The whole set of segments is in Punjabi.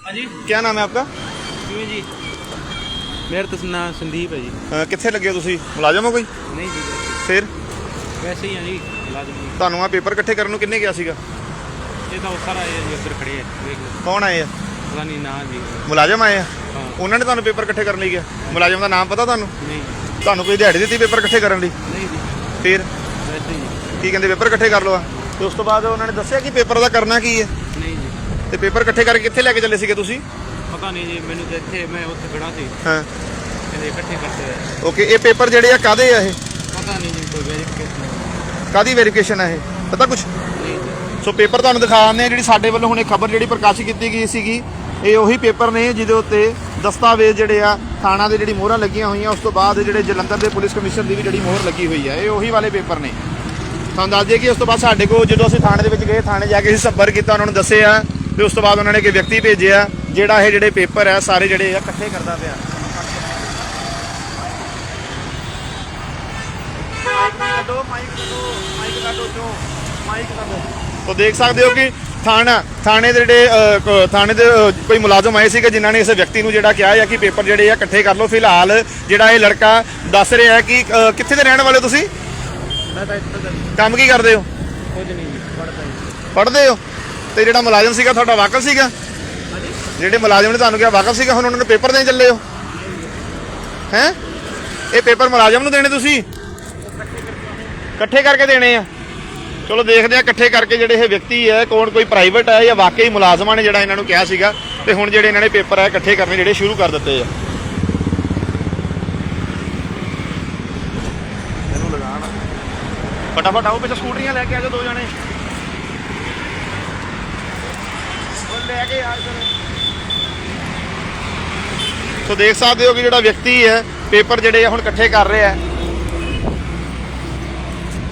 हाँ जी ਕੀ ਨਾਮ ਹੈ ਆਪਕਾ क्यों जी मेरा तो नाम संदीप है जी ਅਹ ਕਿੱਥੇ ਲੱਗੇ ਹੋ ਤੁਸੀਂ ਮੁਲਾਜ਼ਮ ਹੋ ਕੋਈ नहीं जी वैसे- ਫਿਰ वैसे ही है जी मुलाजिम जी। ਤੁਹਾਨੂੰ ਆ ਪੇਪਰ ਇਕੱਠੇ ਕਰਨ ਨੂੰ ਕਿੰਨੇ ਗਿਆ ਸੀਗਾ ये तो सारा ये जी उधर खड़े है देख लो ਕੌਣ ਆਏ ਆ पता नहीं ना जी ਮੁਲਾਜ਼ਮ ਆਏ ਆ हाँ ਉਹਨਾਂ ਨੇ ਤੁਹਾਨੂੰ ਪੇਪਰ ਇਕੱਠੇ ਕਰਨ ਲਈ ਗਿਆ ਮੁਲਾਜ਼ਮ ਦਾ ਨਾਮ ਪਤਾ ਤੁਹਾਨੂੰ नहीं ਤੁਹਾਨੂੰ ਕੋਈ ਦਿਹਾੜੀ ਦਿੱਤੀ ਪੇਪਰ ਇਕੱਠੇ ਕਰਨ ਲਈ नहीं जी ਫਿਰ वैसे ही ਕੀ ਕਹਿੰਦੇ ਪੇਪਰ ਇਕੱਠੇ ਕਰ ਲਓ ਆ ਤੇ ਉਸ ਤੋਂ ਬਾਅਦ ਉਹਨਾਂ ਨੇ ਦੱਸਿਆ ਕਿ ਪੇਪਰ ਦਾ ਕਰਨਾ ਕੀ ਹੈ नहीं जी ਤੇ ਪੇਪਰ ਇਕੱਠੇ ਕਰਕੇ ਕਿੱਥੇ ਲੈ ਕੇ ਚੱਲੇ ਸੀਗੇ ਤੁਸੀਂ? ਪਤਾ ਨਹੀਂ ਜੀ ਮੈਨੂੰ ਤਾਂ ਇੱਥੇ ਮੈਂ ਉੱਥੇ ਖੜਾ ਸੀ। ਹਾਂ। ਕਹਿੰਦੇ ਇਕੱਠੇ ਕਰਦੇ ਆ ਓਕੇ ਇਹ ਪੇਪਰ ਜਿਹੜੇ ਆ ਕਾਦੇ ਆ ਇਹ? ਪਤਾ ਨਹੀਂ ਜੀ ਕੋਈ ਵੈਰੀਫਿਕੇਸ਼ਨ ਕਾਦੀ ਵੈਰੀਫਿਕੇਸ਼ਨ ਆ ਇਹ? ਪਤਾ ਕੁਝ ਨਹੀਂ ਸੋ ਪੇਪਰ ਤੁਹਾਨੂੰ ਦਿਖਾ ਦਿੰਦੇ ਆ ਜਿਹੜੀ ਸਾਡੇ ਵੱਲੋਂ ਹੁਣੇ ਖਬਰ ਜਿਹੜੀ ਪ੍ਰਕਾਸ਼ਿਤ ਕੀਤੀ ਗਈ ਸੀਗੀ ਇਹ ਉਹੀ ਪੇਪਰ ਨੇ ਜਿਹਦੇ ਉੱਤੇ ਦਸਤਾਵੇਜ਼ ਜਿਹੜੇ ਆ ਥਾਣਾ ਦੇ ਜਿਹੜੀ ਮੋਹਰਾਂ ਲੱਗੀਆਂ ਹੋਈਆਂ ਉਸ ਤੋਂ ਬਾਅਦ ਜਿਹੜੇ ਜਲੰਧਰ ਦੇ ਪੁਲਿਸ ਕਮਿਸ਼ਨਰ ਦੀ ਵੀ ਜਿਹੜੀ ਮੋਹਰ ਲੱਗੀ ਹੋਈ ਆ ਇਹ ਉਹੀ ਵਾਲੇ ਪੇਪਰ ਨੇ। ਤੁਹਾਨੂੰ ਦੱਸ ਦਈਏ ਕਿ ਉਸ ਤੋਂ ਬਾਅਦ ਸਾਡੇ ਕੋਲ ਜਦੋਂ ਅਸੀਂ ਥਾਣੇ ਦੇ ਵਿੱਚ ਗਏ ਥਾਣੇ ਜਾ ਕੇ ਅਸੀਂ ਸੰਪਰਕ ਕੀਤਾ ਉਹਨਾਂ ਨੂੰ ਦੱਸਿਆ ਤੇ ਉਸ ਤੋਂ ਬਾਅਦ ਉਹਨਾਂ ਨੇ ਇੱਕ ਵਿਅਕਤੀ ਭੇਜਿਆ ਜਿਹੜਾ ਇਹ ਜਿਹੜੇ ਪੇਪਰ ਆ ਸਾਰੇ ਜਿਹੜੇ ਆ ਇਕੱਠੇ ਕਰਦਾ ਪਿਆ। ਤੋ ਦੇਖ ਸਕਦੇ ਹੋ ਕਿ ਥਾਣਾ ਥਾਣੇ ਦੇ ਜਿਹੜੇ ਥਾਣੇ ਦੇ ਕੋਈ ਮੁਲਾਜ਼ਮ ਆਏ ਸੀਗੇ ਜਿਨ੍ਹਾਂ ਨੇ ਇਸ ਵਿਅਕਤੀ ਨੂੰ ਜਿਹੜਾ ਕਿਹਾ ਹੈ ਕਿ ਪੇਪਰ ਜਿਹੜੇ ਆ ਇਕੱਠੇ ਕਰ ਲਓ। ਫਿਲਹਾਲ ਜਿਹੜਾ ਇਹ ਲੜਕਾ ਦੱਸ ਰਿਹਾ ਹੈ ਕਿ ਕਿੱਥੇ ਦੇ ਰਹਿਣ ਵਾਲੇ ਤੁਸੀਂ? ਮੈਂ ਤਾਂ ਇੱਥੇ ਕੰਮ ਕੀ ਕਰਦੇ ਹੋ? ਕੁਝ ਨਹੀਂ ਪੜਦਾ ਹੋ? ਤੇ ਜਿਹੜਾ ਮੁਲਾਜ਼ਮ ਸੀਗਾ ਤੁਹਾਡਾ ਵਾਕਫ ਸੀਗਾ? ਜਿਹੜੇ ਮੁਲਾਜ਼ਮ ਨੇ ਤੁਹਾਨੂੰ ਕਿਹਾ ਵਾਕਫ ਸੀਗਾ, ਹੁਣ ਉਹਨਾਂ ਨੂੰ ਪੇਪਰ ਦੇਣ ਚੱਲੇ ਹੋ? ਹੈ? ਇਹ ਪੇਪਰ ਮੁਲਾਜ਼ਮ ਨੂੰ ਦੇਣੇ ਤੁਸੀਂ? ਇਕੱਠੇ ਕਰਕੇ ਦੇਣੇ ਆ। ਚਲੋ ਦੇਖਦੇ ਆ ਇਕੱਠੇ ਕਰਕੇ ਜਿਹੜੇ ਇਹ ਵਿਅਕਤੀ ਹੈ, ਕੌਣ ਕੋਈ ਪ੍ਰਾਈਵੇਟ ਹੈ ਜਾਂ ਵਾਕਈ ਮੁਲਾਜ਼ਮਾਂ ਨੇ ਜਿਹੜਾ ਇਹਨਾਂ ਨੂੰ ਕਿਹਾ ਸੀਗਾ, ਤੇ ਹੁਣ ਜਿਹੜੇ ਇਹਨਾਂ ਨੇ ਪੇਪਰ ਹੈ, ਇਕੱਠੇ ਕਰਨੇ ਜਿਹੜੇ ਸ਼ੁਰੂ ਕਰ ਦਿੱਤੇ ਆ। ਫਟਾਫਟ ਆਓ, ਪਿੱਛੇ ਸਕੂਟਰੀਆਂ ਲੈ ਕੇ ਆ ਜਾਓ ਦੋ ਜਣੇ ਉਹ ਲੈ ਕੇ ਆ ਇੱਧਰ ਸੋ ਦੇਖ ਸਕਦੇ ਹੋ ਕਿ ਜਿਹੜਾ ਵਿਅਕਤੀ ਹੈ, ਪੇਪਰ ਜਿਹੜੇ ਹੁਣ ਇਕੱਠੇ ਕਰ ਰਿਹਾ ਹੈ।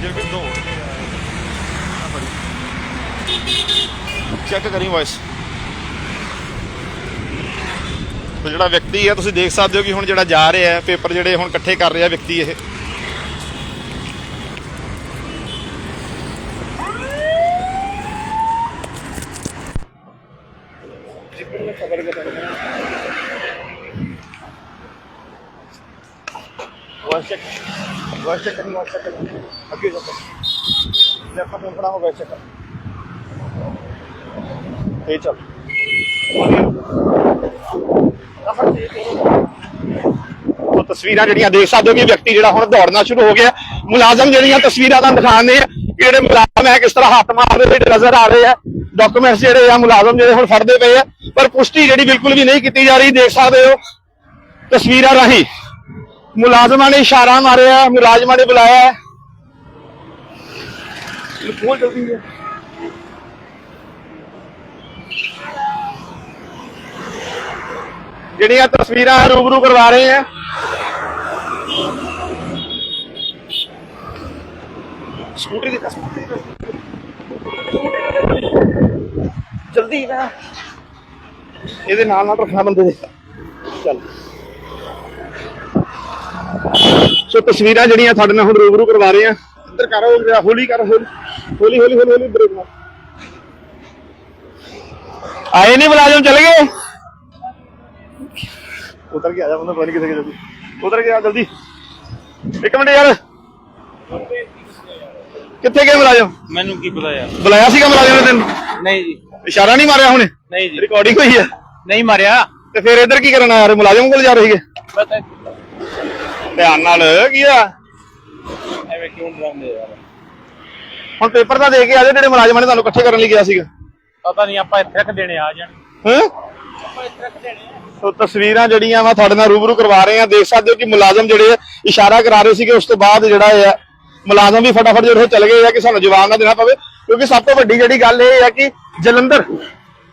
ਜਿਹੜੇ ਦੋ ਚੈੱਕ ਕਰੀ ਵਾਇਸ ਸੋ ਜਿਹੜਾ ਵਿਅਕਤੀ ਹੈ, ਤੁਸੀਂ ਦੇਖ ਸਕਦੇ ਹੋ ਕਿ ਹੁਣ ਜਿਹੜਾ ਜਾ ਰਿਹਾ ਹੈ, ਪੇਪਰ ਜਿਹੜੇ ਹੁਣ ਇਕੱਠੇ ਕਰ ਰਿਹਾ ਵਿਅਕਤੀ ਇਹ। वाइस चेक वाइस चेक करेंगे वाइस चेक करेंगे आगे जाओ ले अपना फोन पड़ा हो वाइस चेक कर ये चल ਤੋ ਤਸਵੀਰਾਂ ਜਿਹੜੀਆਂ ਦੇਖ ਸਕਦੇ ਹੋ ਕਿ ਵਿਅਕਤੀ ਜਿਹੜਾ ਹੁਣ ਦੌੜਨਾ ਸ਼ੁਰੂ ਹੋ ਗਿਆ ਮੁਲਾਜ਼ਮ ਜਿਹੜੀਆਂ ਤਸਵੀਰਾਂ ਤੁਹਾਨੂੰ ਦਿਖਾਉਂਦੇ ਆ ਕਿ ਜਿਹੜੇ ਮੁਲਾਜ਼ਮ ਹੈ ਕਿਸ ਤਰ੍ਹਾਂ ਹੱਥ ਮਾਰਦੇ ਹੋਏ ਨਜ਼ਰ ਆ ਰਹੇ ਆ ਡਾਕੂਮੈਂਟਸ ਜਿਹੜੇ ਆ ਮੁਲਾਜ਼ਮ ਜਿਹੜੇ ਹੁਣ ਫੜਦੇ ਪਏ ਆ ਪਰ ਪੁਸ਼ਟੀ ਜਿਹੜੀ ਬਿਲਕੁਲ ਵੀ ਨਹੀਂ ਕੀਤੀ ਜਾ ਰਹੀ ਦੇਖ ਸਕਦੇ ਹੋ। ਤਸਵੀਰਾਂ ਰਾਹੀਂ ਮੁਲਾਜ਼ਮਾਂ ਨੇ ਇਸ਼ਾਰਾ ਮਾਰਿਆ ਮੁਲਾਜ਼ਮਾਂ ਨੇ ਬੁਲਾਇਆ। ਜਲਦੀ ਹੈ। ਜਿਹੜੀਆਂ ਤਸਵੀਰਾਂ ਰੂਬਰੂ ਕਰਵਾ ਰਹੇ ਆ। ਸਕੂਟਰੀ ਦੀ ਸਕੂਟਰੀ ਜਲਦੀ ਨਾ ਇਹਦੇ ਨਾਲ ਨਾਲ ਰੱਖਣਾ ਬੰਦੇ ਦੇ। ਚੱਲ। ਸੋ ਤਸਵੀਰਾਂ ਜਿਹੜੀਆਂ ਤੁਹਾਡੇ ਨਾਲ ਹੁਣ ਰੂਬਰੂ ਕਰਵਾ ਰਹੇ ਆ ਇੱਧਰ ਕਰੋ ਜਰਾ ਹੌਲੀ ਕਰ, ਹੌਲੀ। ਹੌਲੀ ਹੌਲੀ ਹੌਲੀ ਹੌਲੀ ਬ੍ਰੇਕ ਮਾਰ। ਆਏ ਨਹੀਂ ਮੁਲਾਜ਼ਮ, ਚਲੇ ਗਏ? ਉਤਰ ਕੇ ਆ ਜਾ ਬੰਦਾ ਪਾਣੀ ਕਿੱਥੇ ਗਿਆ ਜਲਦੀ। ਉਤਰ ਕੇ ਆ, ਜਲਦੀ। ਇੱਕ ਮਿੰਟ ਯਾਰ। ਕਿੱਥੇ ਗਏ ਮੁਲਾਜ਼ਮ? ਮੈਨੂੰ ਕੀ ਪਤਾ ਯਾਰ। ਬੁਲਾਇਆ ਸੀਗਾ ਮੁਲਾਜ਼ਮ ਨੇ ਤੈਨੂੰ? ਨਹੀਂ ਜੀ। ਇਸ਼ਾਰਾ ਨਹੀਂ ਮਾਰਿਆ ਹੁਣੇ? ਨਹੀਂ ਜੀ। ਰਿਕਾਰਡਿੰਗ ਹੋਈ ਹੈ ਨਹੀਂ ਮਾਰਿਆ। ਤੇ ਫਿਰ ਇੱਧਰ ਕੀ ਕਰਨ ਆ ਰਹੇ ਮੁਲਾਜ਼ਮ ਕੋਲ ਜਾ ਰਹੇ ਧਿਆਨ ਨਾਲ ਕੀ ਆ? ਐਵੇਂ ਕਿਉਂ ਡਰਾਉਂਦੇ ਯਾਰ? ਹੁਣ ਪੇਪਰ ਤਾਂ ਦੇ ਕੇ ਆ ਜਿਹੜੇ ਮੁਲਾਜ਼ਮਾਂ ਨੇ ਤੁਹਾਨੂੰ ਇਕੱਠੇ ਕਰਨ ਲਈ ਕਿਹਾ ਸੀਗਾ। ਪਤਾ ਨਹੀਂ ਆਪਾਂ ਇੱਥੇ ਰੱਖ ਦੇਣੇ ਆ ਜਾਣ ਹੈਂ? ਆਪਾਂ ਤਸਵੀਰਾਂ ਜਿਹੜੀਆਂ ਵਾ ਤੁਹਾਡੇ ਨਾਲ ਰੂਬਰੂ ਕਰਵਾ ਰਹੇ ਆ। ਦੇਖ ਸਕਦੇ ਹੋ ਕਿ ਮੁਲਾਜ਼ਮ ਜਿਹੜੇ ਆ, ਇਸ਼ਾਰਾ ਕਰਾ ਰਹੇ ਸੀਗੇ। ਉਸ ਤੋਂ ਬਾਅਦ ਜਿਹੜਾ ਇਹ ਆ ਮੁਲਾਜ਼ਮ ਵੀ ਫਟਾਫਟ ਜਿਹੜੇ ਚਲੇ ਗਏ ਆ ਕਿ ਸਾਨੂੰ ਜਵਾਬ ਨਾ ਦੇਣਾ ਪਵੇ, ਕਿਉਂਕਿ ਸਭ ਤੋਂ ਵੱਡੀ ਜਿਹੜੀ ਗੱਲ ਇਹ ਹੈ ਕਿ ਜਲੰਧਰ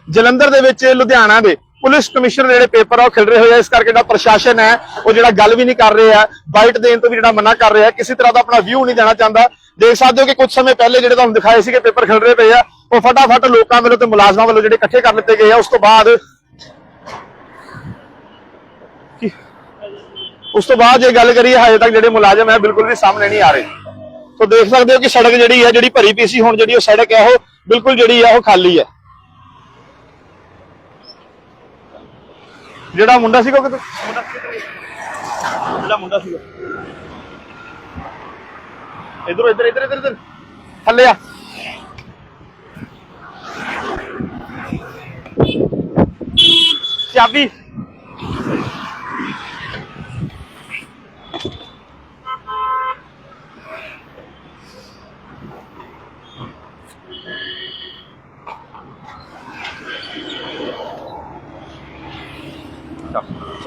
ਜਲੰਧਰ ਦੇ ਵਿੱਚ ਲੁਧਿਆਣਾ ਦੇ ਪੁਲਿਸ ਕਮਿਸ਼ਨਰ ਜਿਹੜੇ ਪੇਪਰ ਆ ਉਹ ਖਿਲ ਰਹੇ ਹੋਏ ਆ, ਇਸ ਕਰਕੇ ਜਿਹੜਾ ਪ੍ਰਸ਼ਾਸਨ ਹੈ, ਉਹ ਜਿਹੜਾ ਗੱਲ ਵੀ ਨਹੀਂ ਕਰ ਰਿਹਾ ਬਾਈਟ ਦੇਣ ਤੋਂ ਵੀ ਜਿਹੜਾ ਮਨਾ ਕਰ ਰਿਹਾ, ਕਿਸੇ ਤਰ੍ਹਾਂ ਦਾ ਆਪਣਾ ਵਿਊ ਨਹੀਂ ਦੇਣਾ ਚਾਹੁੰਦਾ। ਦੇਖ ਸਕਦੇ ਹੋ ਕਿ ਕੁਝ ਸਮੇਂ ਪਹਿਲੇ ਜਿਹੜੇ ਤੁਹਾਨੂੰ ਦਿਖਾਏ ਸੀਗੇ ਪੇਪਰ ਖਿਲ ਰਹੇ ਪਏ ਆ, ਉਹ ਫਟਾਫਟ ਲੋਕਾਂ ਵੱਲੋਂ ਤੇ ਮੁਲਾਜ਼ਮਾਂ ਵੱਲੋਂ ਜਿਹੜੇ ਇਕੱਠੇ ਕਰ ਲਿੱਤੇ ਗਏ ਆ, ਉਸ ਤੋਂ ਬਾਅਦ ਉਸ ਤੋਂ ਬਾਅਦ ਜੇ ਗੱਲ ਕਰੀਏ, ਹਜੇ ਤੱਕ ਜਿਹੜੇ ਮੁਲਾਜ਼ਮ ਹੈ, ਬਿਲਕੁਲ ਵੀ ਸਾਹਮਣੇ ਨਹੀਂ ਆ ਰਹੇ। ਸੋ ਦੇਖ ਸਕਦੇ ਹੋ ਕਿ ਸੜਕ ਜਿਹੜੀ ਹੈ ਜਿਹੜੀ ਭਰੀ ਪਈ ਹੁਣ ਜਿਹੜੀ ਉਹ ਸੜਕ ਹੈ ਉਹ ਬਿਲਕੁਲ ਜਿਹੜੀ ਹੈ ਉਹ ਖਾਲੀ ਹੈ ਜਿਹੜਾ ਮੁੰਡਾ ਸੀਗਾ ਉਹ ਕਿਤੇ ਮੁੰਡਾ ਕਿੱਥੇ? ਜਿਹੜਾ ਮੁੰਡਾ ਸੀਗਾ। ਇਧਰ ਇਧਰ ਇਧਰ ਇਧਰ। ਥੱਲੇ ਆ। ਚਾਬੀ।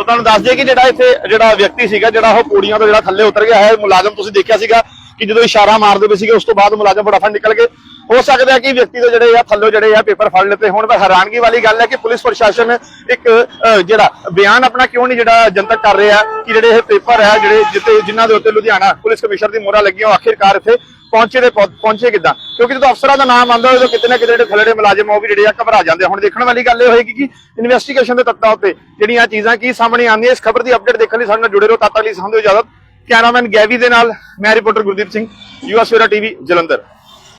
ਤੁਹਾਨੂੰ ਦੱਸ ਦਈਏ ਕਿ ਜਿਹੜਾ ਇੱਥੇ ਜਿਹੜਾ ਵਿਅਕਤੀ ਸੀਗਾ, ਜਿਹੜਾ ਉਹ ਪੌੜੀਆਂ ਤੋਂ ਜਿਹੜਾ ਥੱਲੇ ਉਤਰ ਗਿਆ ਹੈ, ਮੁਲਾਜ਼ਮ ਤੁਸੀਂ ਦੇਖਿਆ ਸੀਗਾ ਕਿ ਜਦੋਂ ਇਸ਼ਾਰਾ ਮਾਰਦੇ ਪਏ ਸੀਗੇ, ਉਸ ਤੋਂ ਬਾਅਦ ਮੁਲਾਜ਼ਮ ਫਟਾਫਟ ਨਿਕਲ ਗਏ। ਹੋ ਸਕਦਾ ਹੈ ਕਿ ਵਿਅਕਤੀ ਦੇ ਜਿਹੜੇ ਆ, ਥੱਲੋਂ ਜਿਹੜੇ ਆ, ਪੇਪਰ ਫੜ ਲਿੱਤੇ ਹੁਣ ਪਰ ਹੈਰਾਨਗੀ ਵਾਲੀ ਗੱਲ ਹੈ ਕਿ ਪੁਲਿਸ ਪ੍ਰਸ਼ਾਸਨ ਇੱਕ ਜਿਹੜਾ ਬਿਆਨ ਆਪਣਾ ਕਿਉਂ ਨਹੀਂ ਜਿਹੜਾ ਜਨਤਕ ਕਰ ਰਿਹਾ, ਕਿ ਜਿਹੜੇ ਇਹ ਪੇਪਰ ਹੈ ਜਿਹੜੇ ਜਿੱਤੇ, ਜਿਨ੍ਹਾਂ ਦੇ ਉੱਤੇ ਲੁਧਿਆਣਾ ਪੁਲਿਸ ਕਮਿਸ਼ਨਰ ਦੀ ਮੋਹਰਾਂ ਲੱਗੀਆਂ, ਉਹ ਆਖਿਰਕਾਰ ਇੱਥੇ ਪਹੁੰਚੇ ਦੇ ਪਹੁੰਚੇ ਕਿੱਦਾਂ? ਕਿਉਂਕਿ ਜਦੋਂ ਅਫਸਰਾਂ ਦਾ ਨਾਮ ਆਉਂਦਾ ਹੋਵੇ ਤਾਂ ਕਿਤੇ ਨਾ ਕਿਤੇ ਜਿਹੜੇ ਥੱਲੇ ਦੇ ਮੁਲਾਜ਼ਮ ਉਹ ਵੀ ਜਿਹੜੇ ਆ ਘਬਰਾ ਜਾਂਦੇ ਆ। ਹੁਣ ਦੇਖਣ ਵਾਲੀ ਗੱਲ ਇਹ ਹੋਏਗੀ ਕਿ ਇਨਵੈਸਟੀਗੇਸ਼ਨ ਦੇ ਤੱਤਾਂ ਉੱਤੇ ਜਿਹੜੀਆਂ ਚੀਜ਼ਾਂ ਕੀ ਸਾਹਮਣੇ ਆਉਂਦੀਆਂ, ਇਸ ਖਬਰ ਦੀ ਅਪਡੇਟ ਦੇਖਣ ਲਈ ਸਾਡੇ ਨਾਲ ਜੁੜੇ ਰਹੋ। ਤਦ ਤੱਕ ਲਈ ਸਾਨੂੰ ਇਜਾਜ਼ਤ ਕੈਮਰਾਮੈਨ ਗੈਵੀ ਦੇ ਨਾਲ, ਮੈਂ reporter Gurdeep Singh US Vera TV Jalandhar.